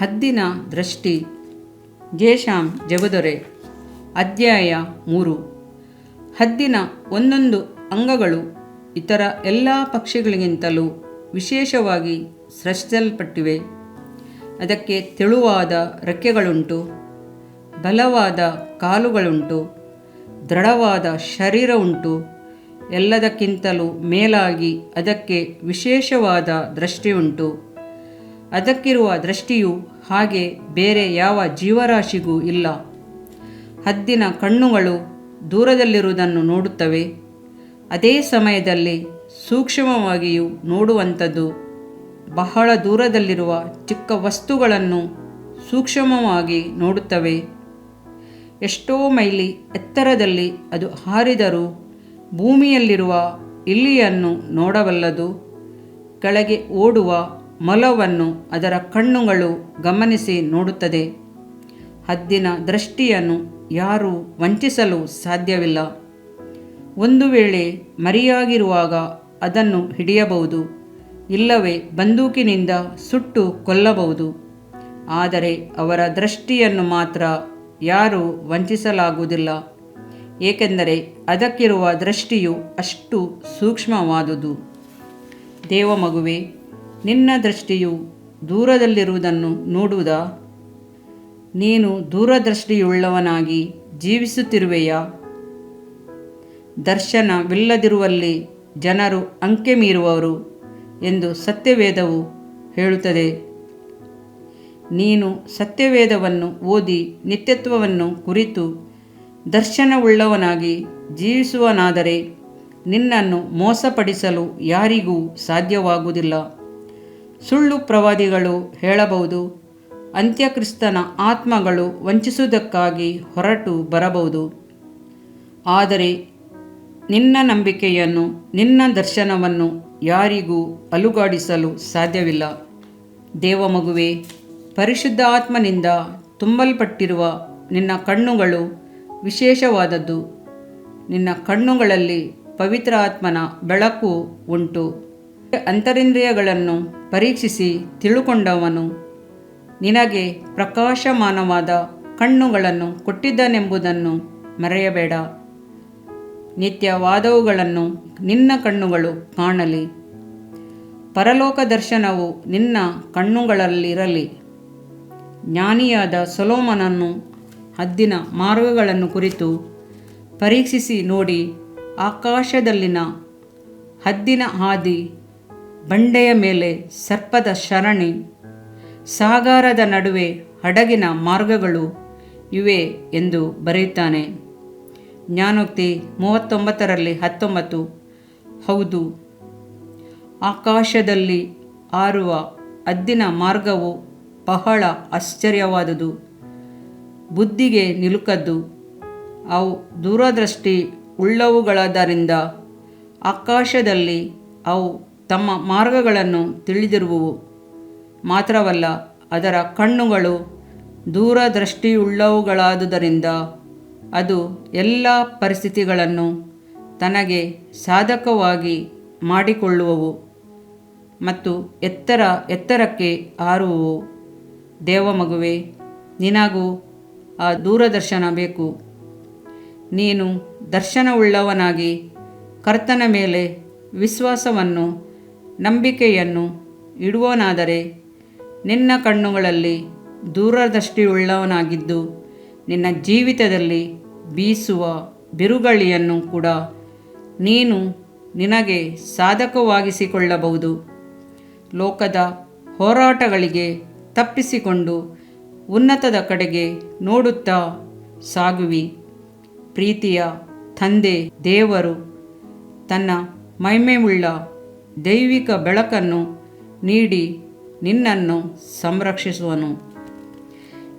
ಹದ್ದಿನ ದೃಷ್ಟಿ. ಜೇಶಾಂ ಜಬದೊರೆ ಅಧ್ಯಾಯ ಮೂರು. ಹದ್ದಿನ ಒಂದೊಂದು ಅಂಗಗಳು ಇತರ ಎಲ್ಲ ಪಕ್ಷಿಗಳಿಗಿಂತಲೂ ವಿಶೇಷವಾಗಿ ಸೃಷ್ಟಿಸಲ್ಪಟ್ಟಿವೆ. ಅದಕ್ಕೆ ತೆಳುವಾದ ರೆಕ್ಕೆಗಳುಂಟು, ಬಲವಾದ ಕಾಲುಗಳುಂಟು, ದೃಢವಾದ ಶರೀರ ಉಂಟು ಎಲ್ಲದಕ್ಕಿಂತಲೂ ಮೇಲಾಗಿ ಅದಕ್ಕೆ ವಿಶೇಷವಾದ ದೃಷ್ಟಿಯುಂಟು. ಅದಕ್ಕಿರುವ ದೃಷ್ಟಿಯು ಹಾಗೆ ಬೇರೆ ಯಾವ ಜೀವರಾಶಿಗೂ ಇಲ್ಲ. ಹದ್ದಿನ ಕಣ್ಣುಗಳು ದೂರದಲ್ಲಿರುವುದನ್ನು ನೋಡುತ್ತವೆ. ಅದೇ ಸಮಯದಲ್ಲಿ ಸೂಕ್ಷ್ಮವಾಗಿಯೂ ನೋಡುವಂಥದ್ದು ಬಹಳ ದೂರದಲ್ಲಿರುವ ಚಿಕ್ಕ ವಸ್ತುಗಳನ್ನು ಸೂಕ್ಷ್ಮವಾಗಿ ನೋಡುತ್ತವೆ. ಎಷ್ಟೋ ಮೈಲಿ ಎತ್ತರದಲ್ಲಿ ಅದು ಹಾರಿದರೂ ಭೂಮಿಯಲ್ಲಿರುವ ಇಲ್ಲಿಯನ್ನು ನೋಡಬಲ್ಲದು. ಕೆಳಗೆ ಓಡುವ ಮೊಲವನ್ನು ಅದರ ಕಣ್ಣುಗಳು ಗಮನಿಸಿ ನೋಡುತ್ತದೆ. ಹದ್ದಿನ ದೃಷ್ಟಿಯನ್ನು ಯಾರೂ ವಂಚಿಸಲು ಸಾಧ್ಯವಿಲ್ಲ. ಒಂದು ವೇಳೆ ಮರಿಯಾಗಿರುವಾಗ ಅದನ್ನು ಹಿಡಿಯಬಹುದು, ಇಲ್ಲವೇ ಬಂದೂಕಿನಿಂದ ಸುಟ್ಟು ಕೊಲ್ಲಬಹುದು. ಆದರೆ ಅವರ ದೃಷ್ಟಿಯನ್ನು ಮಾತ್ರ ಯಾರೂ ವಂಚಿಸಲಾಗುವುದಿಲ್ಲ. ಏಕೆಂದರೆ ಅದಕ್ಕಿರುವ ದೃಷ್ಟಿಯು ಅಷ್ಟು ಸೂಕ್ಷ್ಮವಾದುದು. ದೇವಮಗುವೆ ನಿನ್ನ ದೃಷ್ಟಿಯು ದೂರದಲ್ಲಿರುವುದನ್ನು ನೋಡುವುದಾ? ನೀನು ದೂರದೃಷ್ಟಿಯುಳ್ಳವನಾಗಿ ಜೀವಿಸುತ್ತಿರುವೆಯಾ? ದರ್ಶನವಿಲ್ಲದಿರುವಲ್ಲಿ ಜನರು ಅಂಕೆ ಮೀರುವವರು ಎಂದು ಸತ್ಯವೇದವು ಹೇಳುತ್ತದೆ. ನೀನು ಸತ್ಯವೇದವನ್ನು ಓದಿ ನಿತ್ಯತ್ವವನ್ನು ಕುರಿತು ದರ್ಶನವುಳ್ಳವನಾಗಿ ಜೀವಿಸುವನಾದರೆ ನಿನ್ನನ್ನು ಮೋಸಪಡಿಸಲು ಯಾರಿಗೂ ಸಾಧ್ಯವಾಗುವುದಿಲ್ಲ. ಸುಳ್ಳು ಪ್ರವಾದಿಗಳು ಹೇಳಬಹುದು, ಅಂತ್ಯಕ್ರಿಸ್ತನ ಆತ್ಮಗಳು ವಂಚಿಸುವುದಕ್ಕಾಗಿ ಹೊರಟು ಬರಬಹುದು. ಆದರೆ ನಿನ್ನ ನಂಬಿಕೆಯನ್ನು, ನಿನ್ನ ದರ್ಶನವನ್ನು ಯಾರಿಗೂ ಅಲುಗಾಡಿಸಲು ಸಾಧ್ಯವಿಲ್ಲ. ದೇವಮಗುವೆ ಪರಿಶುದ್ಧ ಆತ್ಮನಿಂದ ತುಂಬಲ್ಪಟ್ಟಿರುವ ನಿನ್ನ ಕಣ್ಣುಗಳು ವಿಶೇಷವಾದದ್ದು. ನಿನ್ನ ಕಣ್ಣುಗಳಲ್ಲಿ ಪವಿತ್ರ ಆತ್ಮನ ಬೆಳಕು ಉಂಟು. ಅಂತರಿಂದ್ರಿಯಗಳನ್ನು ಪರೀಕ್ಷಿಸಿ ತಿಳುಕೊಂಡವನು. ನಿನಗೆ ಪ್ರಕಾಶಮಾನವಾದ ಕಣ್ಣುಗಳನ್ನು ಕೊಟ್ಟಿದ್ದನೆಂಬುದನ್ನು ಮರೆಯಬೇಡ. ನಿತ್ಯವಾದವುಗಳನ್ನು ನಿನ್ನ ಕಣ್ಣುಗಳು ಕಾಣಲಿ. ಪರಲೋಕ ದರ್ಶನವು ನಿನ್ನ ಕಣ್ಣುಗಳಲ್ಲಿರಲಿ. ಜ್ಞಾನಿಯಾದ ಸೊಲೋಮನನ್ನು ಹದ್ದಿನ ಮಾರ್ಗಗಳನ್ನು ಕುರಿತು ಪರೀಕ್ಷಿಸಿ ನೋಡಿ ಆಕಾಶದಲ್ಲಿನ ಹದ್ದಿನ ಹಾದಿ ಬಂಡೆಯ ಮೇಲೆ ಸರ್ಪದ ಶರಣಿ, ಸಾಗರದ ನಡುವೆ ಹಡಗಿನ ಮಾರ್ಗಗಳು ಇವೆ ಎಂದು ಬರೆಯುತ್ತಾನೆ. ಜ್ಞಾನೋಕ್ತಿ ಮೂವತ್ತೊಂಬತ್ತರಲ್ಲಿ ಹತ್ತೊಂಬತ್ತು. ಹೌದು, ಆಕಾಶದಲ್ಲಿ ಆರುವ ಅದ್ದಿನ ಮಾರ್ಗವು ಬಹಳ ಆಶ್ಚರ್ಯವಾದುದು. ಬುದ್ಧಿಗೆ ನಿಲುಕದ್ದು, ಅವು ದೂರದೃಷ್ಟಿ ಉಳ್ಳವುಗಳಾದ್ದರಿಂದ ಆಕಾಶದಲ್ಲಿ ಅವು ತಮ್ಮ ಮಾರ್ಗಗಳನ್ನು ತಿಳಿದಿರುವವು. ಮಾತ್ರವಲ್ಲ, ಅದರ ಕಣ್ಣುಗಳು ದೂರದೃಷ್ಟಿಯುಳ್ಳವುಗಳಾದುದರಿಂದ ಅದು ಎಲ್ಲ ಪರಿಸ್ಥಿತಿಗಳನ್ನು ತನಗೆ ಸಾಧಕವಾಗಿ ಮಾಡಿಕೊಳ್ಳುವವು ಮತ್ತು ಎತ್ತರ ಎತ್ತರಕ್ಕೆ ಹಾರುವವು. ದೇವಮಗುವೆ, ನಿನಗೂ ಆ ದೂರದರ್ಶನ ಬೇಕು. ನೀನು ದರ್ಶನವುಳ್ಳವನಾಗಿ ಕರ್ತನ ಮೇಲೆ ವಿಶ್ವಾಸವನ್ನು ನಂಬಿಕೆಯನ್ನು ಇಡುವನಾದರೆ ನಿನ್ನ ಕಣ್ಣುಗಳಲ್ಲಿ ದೂರದೃಷ್ಟಿಯುಳ್ಳವನಾಗಿದ್ದು ನಿನ್ನ ಜೀವಿತದಲ್ಲಿ ಬೀಸುವ ಬಿರುಗಾಳಿಯನ್ನು ಕೂಡ ನೀನು ನಿನಗೆ ಸಾಧಕವಾಗಿಸಿಕೊಳ್ಳಬಹುದು. ಲೋಕದ ಹೋರಾಟಗಳಿಗೆ ತಪ್ಪಿಸಿಕೊಂಡು ಉನ್ನತದ ಕಡೆಗೆ ನೋಡುತ್ತಾ ಸಾಗುವಿ. ಪ್ರೀತಿಯ ತಂದೆ ದೇವರು ತನ್ನ ಮಹಿಮೆಯುಳ್ಳ ದೈವಿಕ ಬೆಳಕನ್ನು ನೀಡಿ ನಿನ್ನನ್ನು ಸಂರಕ್ಷಿಸುವನು.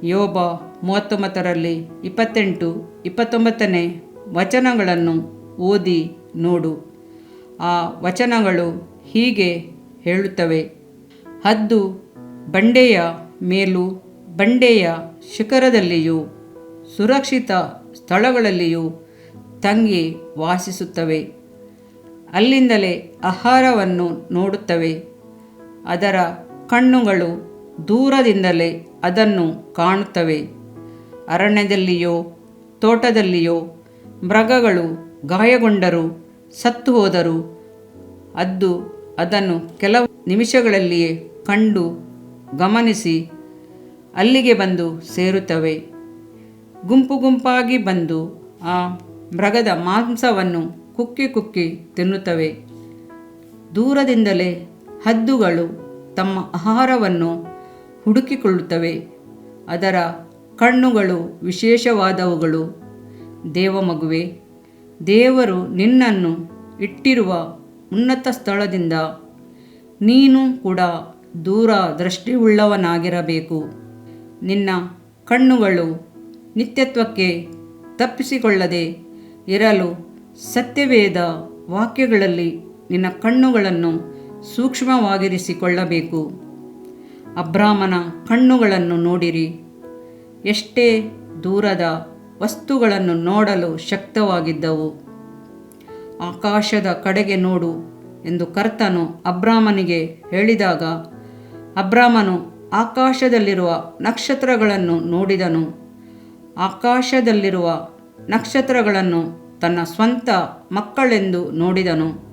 ಯೋಬ ಮೂವತ್ತೊಂಬತ್ತರಲ್ಲಿ ಇಪ್ಪತ್ತೆಂಟು, ಇಪ್ಪತ್ತೊಂಬತ್ತನೇ ವಚನಗಳನ್ನು ಓದಿ ನೋಡು. ಆ ವಚನಗಳು ಹೀಗೆ ಹೇಳುತ್ತವೆ. ಹದ್ದು ಬಂಡೆಯ ಮೇಲೂ ಬಂಡೆಯ ಶಿಖರದಲ್ಲಿಯೂ ಸುರಕ್ಷಿತ ಸ್ಥಳಗಳಲ್ಲಿಯೂ ತಂಗಿ ವಾಸಿಸುತ್ತವೆ. ಅಲ್ಲಿಂದಲೇ ಆಹಾರವನ್ನು ನೋಡುತ್ತವೆ. ಅದರ ಕಣ್ಣುಗಳು ದೂರದಿಂದಲೇ ಅದನ್ನು ಕಾಣುತ್ತವೆ. ಅರಣ್ಯದಲ್ಲಿಯೋ, ತೋಟದಲ್ಲಿಯೋ ಮೃಗಗಳು ಗಾಯಗೊಂಡರೂ, ಸತ್ತು ಹೋದರೂ. ಅದ್ದು ಅದನ್ನು ಕೆಲವು ನಿಮಿಷಗಳಲ್ಲಿಯೇ ಕಂಡು ಗಮನಿಸಿ ಅಲ್ಲಿಗೆ ಬಂದು ಸೇರುತ್ತವೆ. ಗುಂಪು ಗುಂಪಾಗಿ ಬಂದು ಆ ಮೃಗದ ಮಾಂಸವನ್ನು ಕುಕ್ಕಿ ಕುಕ್ಕಿ ತಿನ್ನುತ್ತವೆ. ದೂರದಿಂದಲೇ ಹದ್ದುಗಳು ತಮ್ಮ ಆಹಾರವನ್ನು ಹುಡುಕಿಕೊಳ್ಳುತ್ತವೆ. ಅದರ ಕಣ್ಣುಗಳು ವಿಶೇಷವಾದವುಗಳು. ದೇವಮಗುವೆ ದೇವರು ನಿನ್ನನ್ನು ಇಟ್ಟಿರುವ ಉನ್ನತ ಸ್ಥಳದಿಂದ ನೀನು ಕೂಡ ದೂರ ದೃಷ್ಟಿಯುಳ್ಳವನಾಗಿರಬೇಕು ನಿನ್ನ ಕಣ್ಣುಗಳು ನಿತ್ಯತ್ವಕ್ಕೆ ತಪ್ಪಿಸಿಕೊಳ್ಳದೆ ಇರಲು ಸತ್ಯವೇದ ವಾಕ್ಯಗಳಲ್ಲಿ ನಿನ್ನ ಕಣ್ಣುಗಳನ್ನು ಸೂಕ್ಷ್ಮವಾಗಿರಿಸಿಕೊಳ್ಳಬೇಕು. ಅಬ್ರಾಹ್ಮನ ಕಣ್ಣುಗಳನ್ನು ನೋಡಿರಿ. ಎಷ್ಟೇ ದೂರದ ವಸ್ತುಗಳನ್ನು ನೋಡಲು ಶಕ್ತವಾಗಿದ್ದವು. ಆಕಾಶದ ಕಡೆಗೆ ನೋಡು ಎಂದು ಕರ್ತನು ಅಬ್ರಾಮನಿಗೆ ಹೇಳಿದಾಗ, ಅಬ್ರಾಹ್ಮನು ಆಕಾಶದಲ್ಲಿರುವ ನಕ್ಷತ್ರಗಳನ್ನು ನೋಡಿದನು. ಆಕಾಶದಲ್ಲಿರುವ ನಕ್ಷತ್ರಗಳನ್ನು ತನ್ನ ಸ್ವಂತ ಮಕ್ಕಳೆಂದು ನೋಡಿದನು.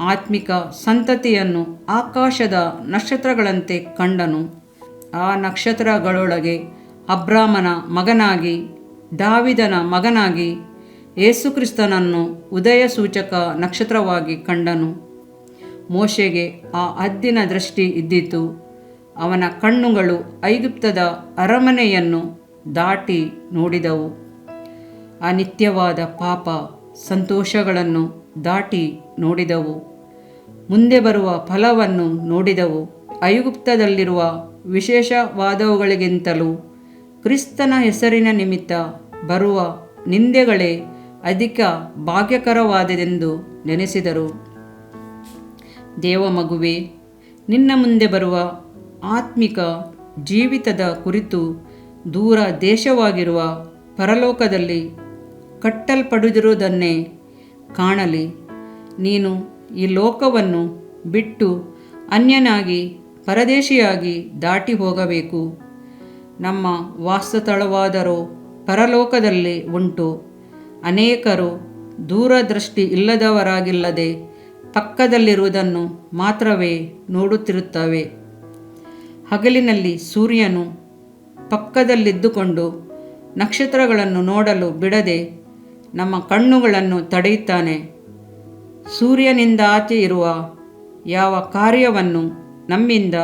ಆತ್ಮಿಕ ಸಂತತಿಯನ್ನು ಆಕಾಶದ ನಕ್ಷತ್ರಗಳಂತೆ ಕಂಡನು. ಆ ನಕ್ಷತ್ರಗಳೊಳಗೆ ಅಬ್ರಾಮನ ಮಗನಾಗಿ, ದಾವಿದನ ಮಗನಾಗಿ, ಯೇಸುಕ್ರಿಸ್ತನನ್ನು ಉದಯ ಸೂಚಕ ನಕ್ಷತ್ರವಾಗಿ ಕಂಡನು. ಮೋಶೆಗೆ ಆ ಹದ್ದಿನ ದೃಷ್ಟಿ ಇದ್ದಿತು. ಅವನ ಕಣ್ಣುಗಳು ಐಗುಪ್ತದ ಅರಮನೆಯನ್ನು ದಾಟಿ ನೋಡಿದವು. ಅನಿತ್ಯವಾದ ಪಾಪ ಸಂತೋಷಗಳನ್ನು ದಾಟಿ ನೋಡಿದವು. ಮುಂದೆ ಬರುವ ಫಲವನ್ನು ನೋಡಿದವು. ಐಗುಪ್ತದಲ್ಲಿರುವ ವಿಶೇಷವಾದವುಗಳಿಗಿಂತಲೂ ಕ್ರಿಸ್ತನ ಹೆಸರಿನ ನಿಮಿತ್ತ ಬರುವ ನಿಂದೆಗಳೇ ಅಧಿಕ ಭಾಗ್ಯಕರವಾದದೆಂದು ನೆನೆಸಿದರು. ದೇವಮಗುವೆ ನಿನ್ನ ಮುಂದೆ ಬರುವ ಆತ್ಮಿಕ ಜೀವಿತದ ಕುರಿತು ದೂರ ದೇಶವಾಗಿರುವ ಪರಲೋಕದಲ್ಲಿ ಕಟ್ಟಲ್ಪಡಿದಿರುವುದನ್ನೇ ಕಾಣಲಿ. ನೀನು ಈ ಲೋಕವನ್ನು ಬಿಟ್ಟು ಅನ್ಯನಾಗಿ, ಪರದೇಶಿಯಾಗಿ ದಾಟಿ ಹೋಗಬೇಕು. ನಮ್ಮ ವಾಸಸ್ಥಳವಾದರೂ ಪರಲೋಕದಲ್ಲಿ ಉಂಟು. ಅನೇಕರು ದೂರದೃಷ್ಟಿ ಇಲ್ಲದವರಾಗಿಲ್ಲದೆ ಪಕ್ಕದಲ್ಲಿರುವುದನ್ನು ಮಾತ್ರವೇ ನೋಡುತ್ತಿರುತ್ತವೆ. ಹಗಲಿನಲ್ಲಿ ಸೂರ್ಯನು ಪಕ್ಕದಲ್ಲಿದ್ದುಕೊಂಡು ನಕ್ಷತ್ರಗಳನ್ನು ನೋಡಲು ಬಿಡದೆ ನಮ್ಮ ಕಣ್ಣುಗಳನ್ನು ತಡೆಯುತ್ತಾನೆ. ಸೂರ್ಯನಿಂದ ಆಚೆ ಇರುವ ಯಾವ ಕಾರ್ಯವನ್ನು ನಮ್ಮಿಂದ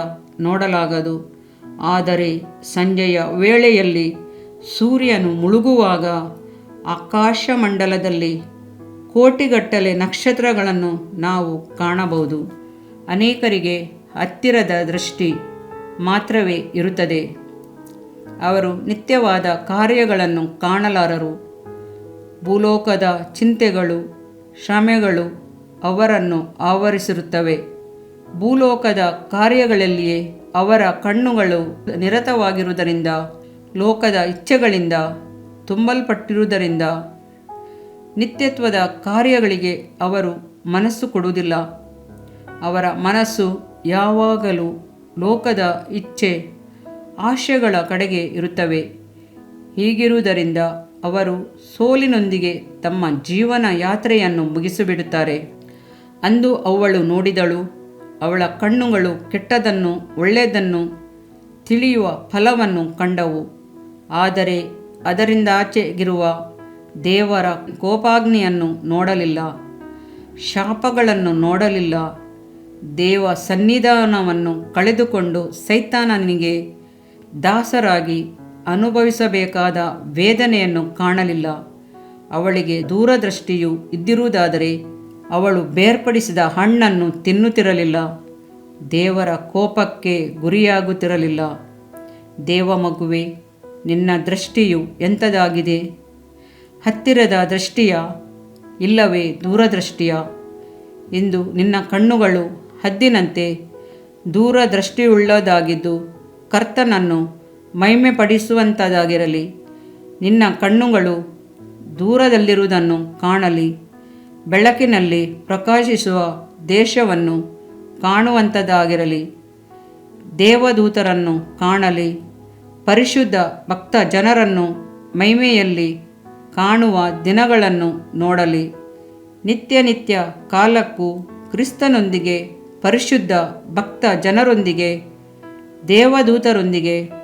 ನೋಡಲಾಗದು. ಆದರೆ ಸಂಜೆಯ ವೇಳೆಯಲ್ಲಿ ಸೂರ್ಯನು ಮುಳುಗುವಾಗ ಆಕಾಶಮಂಡಲದಲ್ಲಿ ಕೋಟಿಗಟ್ಟಲೆ ನಕ್ಷತ್ರಗಳನ್ನು ನಾವು ಕಾಣಬಹುದು. ಅನೇಕರಿಗೆ ಹತ್ತಿರದ ದೃಷ್ಟಿ ಮಾತ್ರವೇ ಇರುತ್ತದೆ. ಅವರು ನಿತ್ಯವಾದ ಕಾರ್ಯಗಳನ್ನು ಕಾಣಲಾರರು. ಭೂಲೋಕದ ಚಿಂತೆಗಳು ಶ್ರಮೆಗಳು ಅವರನ್ನು ಆವರಿಸಿರುತ್ತವೆ. ಭೂಲೋಕದ ಕಾರ್ಯಗಳಲ್ಲಿಯೇ ಅವರ ಕಣ್ಣುಗಳು ನಿರತವಾಗಿರುವುದರಿಂದ, ಲೋಕದ ಇಚ್ಛೆಗಳಿಂದ ತುಂಬಲ್ಪಟ್ಟಿರುವುದರಿಂದ ನಿತ್ಯತ್ವದ ಕಾರ್ಯಗಳಿಗೆ ಅವರು ಮನಸ್ಸು ಕೊಡುವುದಿಲ್ಲ. ಅವರ ಮನಸ್ಸು ಯಾವಾಗಲೂ ಲೋಕದ ಇಚ್ಛೆ ಆಶಯಗಳ ಕಡೆಗೆ ಇರುತ್ತವೆ. ಹೀಗಿರುವುದರಿಂದ ಅವರು ಸೋಲಿನೊಂದಿಗೆ ತಮ್ಮ ಜೀವನ ಯಾತ್ರೆಯನ್ನು ಮುಗಿಸಿಬಿಡುತ್ತಾರೆ. ಅಂದು ಅವಳು ನೋಡಿದಳು, ಅವಳ ಕಣ್ಣುಗಳು ಕೆಟ್ಟದನ್ನು ಒಳ್ಳೆಯದನ್ನು ತಿಳಿಯುವ ಫಲವನ್ನು ಕಂಡವು. ಆದರೆ ಅದರಿಂದ ಆಚೆಗಿರುವ ದೇವರ ಕೋಪಾಗ್ನಿಯನ್ನು ನೋಡಲಿಲ್ಲ, ಶಾಪಗಳನ್ನು ನೋಡಲಿಲ್ಲ. ದೇವ ಸನ್ನಿಧಾನವನ್ನು ಕಳೆದುಕೊಂಡು ಸೈತಾನನಿಗೆ ದಾಸರಾಗಿ ಅನುಭವಿಸಬೇಕಾದ ವೇದನೆಯನ್ನು ಕಾಣಲಿಲ್ಲ. ಅವಳಿಗೆ ದೂರದೃಷ್ಟಿಯು ಇದ್ದಿರುವುದಾದರೆ ಅವಳು ಬೇರ್ಪಡಿಸಿದ ಹಣ್ಣನ್ನು ತಿನ್ನುತ್ತಿರಲಿಲ್ಲ. ದೇವರ ಕೋಪಕ್ಕೆ ಗುರಿಯಾಗುತ್ತಿರಲಿಲ್ಲ. ದೇವ ಮಗುವೆ, ನಿನ್ನ ದೃಷ್ಟಿಯು ಎಂಥದಾಗಿದೆ? ಹತ್ತಿರದ ದೃಷ್ಟಿಯ? ಇಲ್ಲವೇ ದೂರದೃಷ್ಟಿಯ? ಇಂದು ನಿನ್ನ ಕಣ್ಣುಗಳು ಹದ್ದಿನಂತೆ, ದೂರದೃಷ್ಟಿಯುಳ್ಳದಾಗಿದ್ದು ಕರ್ತನನ್ನು ಮಹಿಮೆಪಡಿಸುವಂಥದ್ದಾಗಿರಲಿ ನಿನ್ನ ಕಣ್ಣುಗಳು ದೂರದಲ್ಲಿರುವುದನ್ನು ಕಾಣಲಿ. ಬೆಳಕಿನಲ್ಲಿ ಪ್ರಕಾಶಿಸುವ ದೇಶವನ್ನು ಕಾಣುವಂಥದ್ದಾಗಿರಲಿ ದೇವದೂತರನ್ನು ಕಾಣಲಿ. ಪರಿಶುದ್ಧ ಭಕ್ತ ಜನರನ್ನು ಮೈಮೆಯಲ್ಲಿ ಕಾಣುವ ದಿನಗಳನ್ನು ನೋಡಲಿ. ನಿತ್ಯ ನಿತ್ಯ ಕಾಲಕ್ಕೂ ಕ್ರಿಸ್ತನೊಂದಿಗೆ, ಪರಿಶುದ್ಧ ಭಕ್ತ ಜನರೊಂದಿಗೆ, ದೇವದೂತರೊಂದಿಗೆ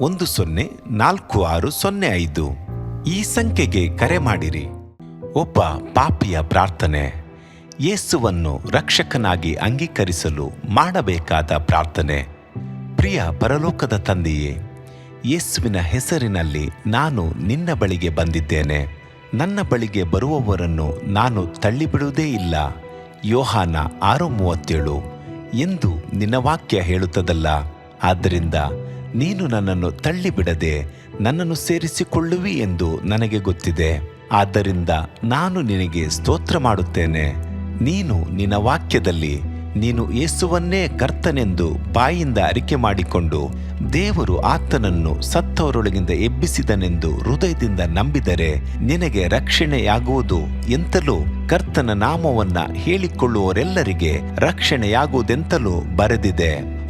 ಒಂದು ಸೊನ್ನೆ ನಾಲ್ಕು ಆರು ಸೊನ್ನೆ ಐದು. ಈ ಸಂಖ್ಯೆಗೆ ಕರೆ ಮಾಡಿರಿ. ಒಬ್ಬ ಪಾಪಿಯ ಪ್ರಾರ್ಥನೆ, ಯೇಸುವನ್ನು ರಕ್ಷಕನಾಗಿ ಅಂಗೀಕರಿಸಲು ಮಾಡಬೇಕಾದ ಪ್ರಾರ್ಥನೆ. ಪ್ರಿಯ ಪರಲೋಕದ ತಂದೆಯೇ, ಯೇಸುವಿನ ಹೆಸರಿನಲ್ಲಿ ನಾನು ನಿನ್ನ ಬಳಿಗೆ ಬಂದಿದ್ದೇನೆ. ನನ್ನ ಬಳಿಗೆ ಬರುವವರನ್ನು ನಾನು ತಳ್ಳಿಬಿಡುವುದೇ ಇಲ್ಲ. ಯೋಹಾನ ಆರು ಮೂವತ್ತೇಳು. ಎಂದು ನಿನ್ನ ವಾಕ್ಯ ಹೇಳುತ್ತದಲ್ಲ. ಆದ್ದರಿಂದ ನೀನು ನನ್ನನ್ನು ತಳ್ಳಿಬಿಡದೆ ನನ್ನನ್ನು ಸೇರಿಸಿಕೊಳ್ಳುವಿ ಎಂದು ನನಗೆ ಗೊತ್ತಿದೆ. ಆದ್ದರಿಂದ ನಾನು ನಿನಗೆ ಸ್ತೋತ್ರ ಮಾಡುತ್ತೇನೆ. ನೀನು ನಿನ್ನ ವಾಕ್ಯದಲ್ಲಿ ನೀನು ಯೇಸುವನ್ನೇ ಕರ್ತನೆಂದು ಬಾಯಿಂದ ಅರಿಕೆ ಮಾಡಿಕೊಂಡು ದೇವರು ಆತನನ್ನು ಸತ್ತವರೊಳಗಿಂದ ಎಬ್ಬಿಸಿದನೆಂದು ಹೃದಯದಿಂದ ನಂಬಿದರೆ ನಿನಗೆ ರಕ್ಷಣೆಯಾಗುವುದು ಎಂತಲೂ ಕರ್ತನ ನಾಮವನ್ನ ಹೇಳಿಕೊಳ್ಳುವವರೆಲ್ಲರಿಗೆ ರಕ್ಷಣೆಯಾಗುವುದೆಂತಲೂ ಬರೆದಿದೆ.